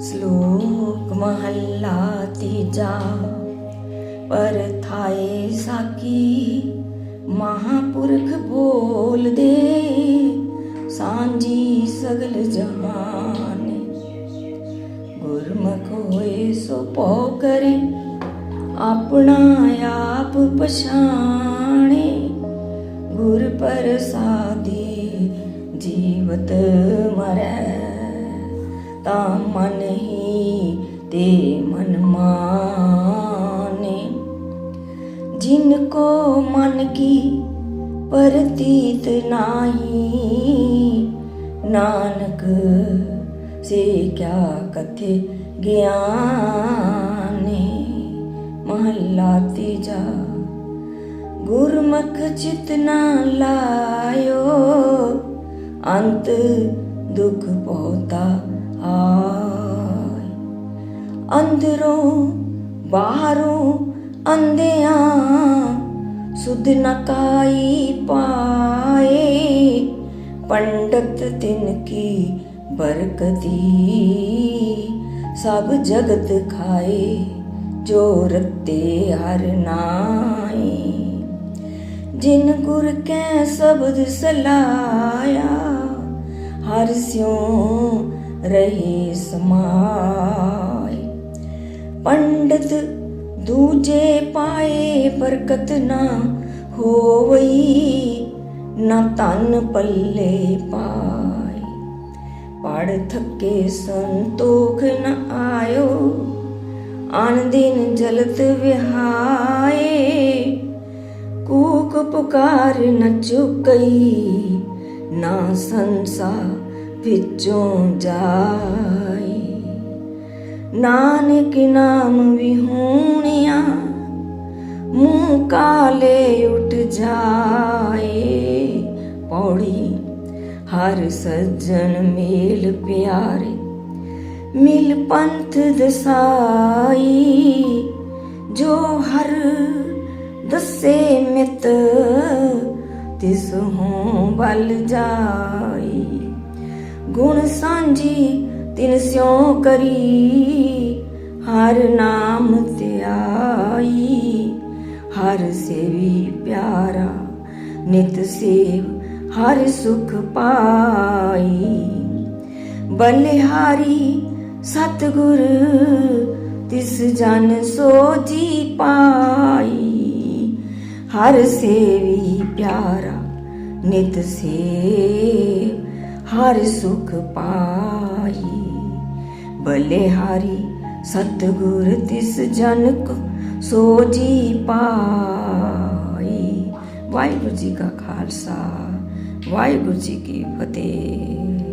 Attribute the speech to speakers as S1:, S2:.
S1: ਸ਼ਲੋਕ ਮਹੱਲਾ ਤੀਜਾ। ਪਰ ਥਾਏ ਸਾਕੀ ਮਹਾਪੁਰਖ ਬੋਲਦੇ, ਸਾਂਝੀ ਸਗਲ ਜਹਾਨ। ਗੁਰਮੁਖ ਹੋਏ ਸੋ ਪਉ ਕਰੇ, ਆਪਣਾ ਆਪ ਪਛਾਣੇ। ਗੁਰ ਪ੍ਰਸਾਦੀ ਜੀਵਤ ਮਰੈ ਤਾਂ ਮਨ ਹੀ ਤੇ ਮਨ ਮਾਨੇ। ਜਿਨ ਕੋ ਮਨ ਕੀ ਪ੍ਰਤੀਤ ਨਾਹੀ, ਨਾਨਕ ਸੇ ਕਿਆ ਕਥੇ ਗਿਆਨੇ। ਮਹੱਲਾ ਤੀਜਾ, ਗੁਰਮੁਖ ਚਿਤ ਨਾ ਲਾਇਓ, ਅੰਤ ਦੁਖ ਪਹੁਤਾ ਆਏ। ਅੰਦਰੋਂ, ਬਾਹਰੋਂ, ਅੰਧਿਆਂ ਸੁਧ ਨਕਾਈ ਪਾਏ। ਪੰਡਤ ਤਿਨ ਕੀ ਬਰਕਤੀ, ਸਭ ਜਗਤ ਖਾਏ, ਜੋ ਰਤੇ ਹਰ ਨਾਈ ਜਿਨ ਗੁਰ ਕੈ ਸ਼ਬਦ ਸਲਾਇਆ, ਹਰ ਸਿਉ ਰਹੇ ਸਮਾਏ ਪੰਡਤ ਦੂਜੇ ਪਾਏ ਬਰਕਤ ਨਾ ਹੋਵਈ ਨਾ ਤਨ ਪੱਲੇ ਪਾਏ ਪੜ ਥੱਕੇ ਸੰਤੋਖ ਨ ਆਇਓ ਅਣ ਦਿਨ ਜਲਤ ਵਿਹਾਏ ਕੂਕ ਪੁਕਾਰ ਨ ਚੁਕਈ ਨਾ ਸੰਸਾ ਵਿੱਚੋਂ ਜਾਈ। ਨਾਨਕ ਨਾਮ ਵਿਹੂਣਿਆ ਮੂੰਹ ਕਾਲੇ ਉੱਠ ਜਾਏ। ਪੌੜੀ, ਹਰ ਸੱਜਣ ਮੇਲ ਪਿਆਰੇ, ਮਿਲ ਪੰਥ ਦਸਾਈ। ਜੋ ਹਰ ਦਸੇ ਮਿਤ, ਤਿਸ ਹੋਂ ਬਲ ਜਾਈ। ਗੁਣ ਸਾਂਝੀ ਤਿਨ ਸਿਉ ਕਰੀ, ਹਰ ਨਾਮ ਧਿਆਈ, ਹਰ ਸੇਵੀ ਪਿਆਰਾ, ਨਿਤ ਸੇਵ, ਹਰ ਸੁਖ ਪਾਈ। ਬਲਿਹਾਰੀ ਸਤਗੁਰ, ਤਿਸ ਜਨ ਸੋਜੀ ਪਾਈ। ਹਰ ਸੇਵੀ ਪਿਆਰਾ, ਨਿਤ ਸੇਵ ਹਰ ਸੁਖ ਪਾਈ। ਬਲਿਹਾਰੀ ਸਤਗੁਰ ਤਿਸ ਜਨ ਕੋ ਸੋਜੀ ਪਾਈ। ਵਾਹਿਗੁਰੂ ਜੀ ਕਾ ਖਾਲਸਾ, ਵਾਹਿਗੁਰੂ ਜੀ ਕੀ ਫਤਿਹ।